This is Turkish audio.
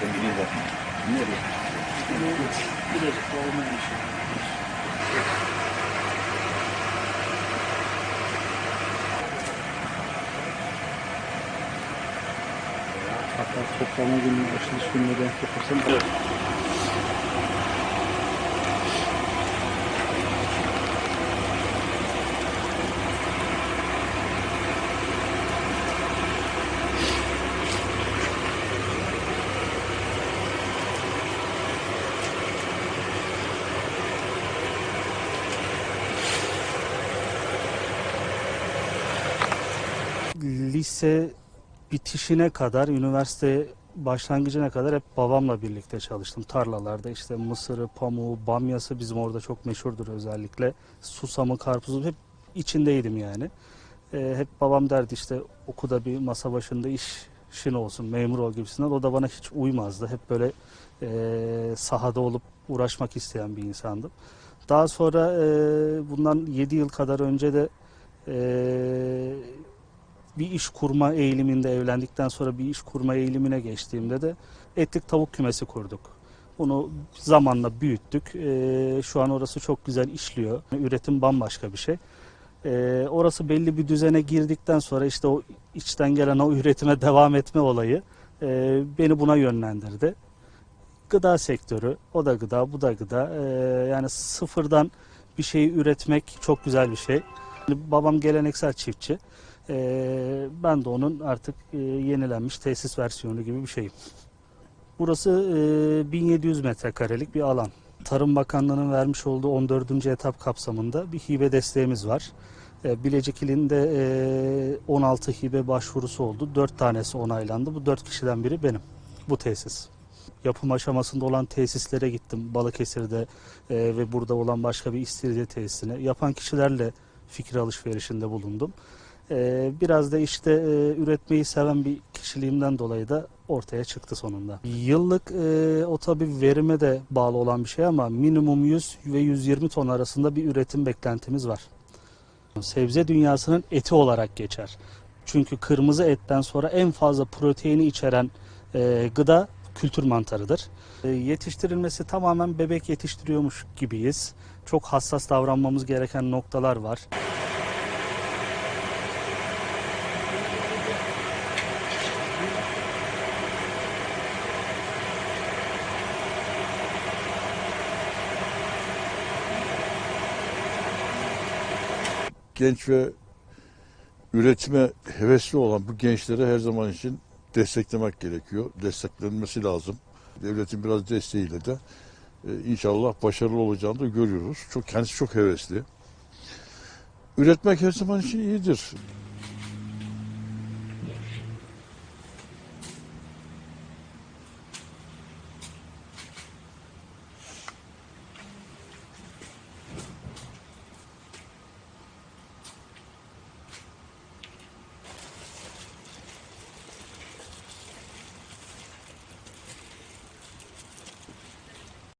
комбинезон. Нет. Или же полно еще. Hatta toplamaya günlük açılış günleri yapıp Lise bitişine kadar, üniversite başlangıcına kadar hep babamla birlikte çalıştım. Tarlalarda işte mısırı, pamuğu, bamyası bizim orada çok meşhurdur özellikle. Susamı, karpuzu hep içindeydim yani. Ee, hep babam derdi işte okuda bir masa başında iş işin olsun, memur ol gibisinden. O da bana hiç uymazdı. Hep böyle e, sahada olup uğraşmak isteyen bir insandım. Daha sonra e, bundan 7 yıl kadar önce de e, bir iş kurma eğiliminde evlendikten sonra bir iş kurma eğilimine geçtiğimde de etlik tavuk kümesi kurduk. Bunu zamanla büyüttük. Ee, şu an orası çok güzel işliyor. Üretim bambaşka bir şey. Ee, orası belli bir düzene girdikten sonra işte o içten gelen o üretime devam etme olayı e, beni buna yönlendirdi. Gıda sektörü, o da gıda, bu da gıda. Ee, yani sıfırdan bir şeyi üretmek çok güzel bir şey. Babam geleneksel çiftçi. Ee, ben de onun artık e, yenilenmiş tesis versiyonu gibi bir şeyim. Burası e, 1700 metrekarelik bir alan. Tarım Bakanlığı'nın vermiş olduğu 14. etap kapsamında bir hibe desteğimiz var. E, Bilecik ilinde e, 16 hibe başvurusu oldu. 4 tanesi onaylandı. Bu 4 kişiden biri benim. Bu tesis. Yapım aşamasında olan tesislere gittim. Balıkesir'de e, ve burada olan başka bir istiridye tesisine. Yapan kişilerle fikir alışverişinde bulundum. Ee, biraz da işte e, üretmeyi seven bir kişiliğimden dolayı da ortaya çıktı sonunda. Yıllık e, o tabi verime de bağlı olan bir şey ama minimum 100 ve 120 ton arasında bir üretim beklentimiz var. Sebze dünyasının eti olarak geçer. Çünkü kırmızı etten sonra en fazla proteini içeren e, gıda kültür mantarıdır. E, yetiştirilmesi tamamen bebek yetiştiriyormuş gibiyiz. Çok hassas davranmamız gereken noktalar var. Genç ve üretime hevesli olan bu gençleri her zaman için desteklemek gerekiyor. Desteklenmesi lazım. Devletin biraz desteğiyle de e, inşallah başarılı olacağını da görüyoruz. Çok kendisi çok hevesli. Üretmek her zaman için iyidir.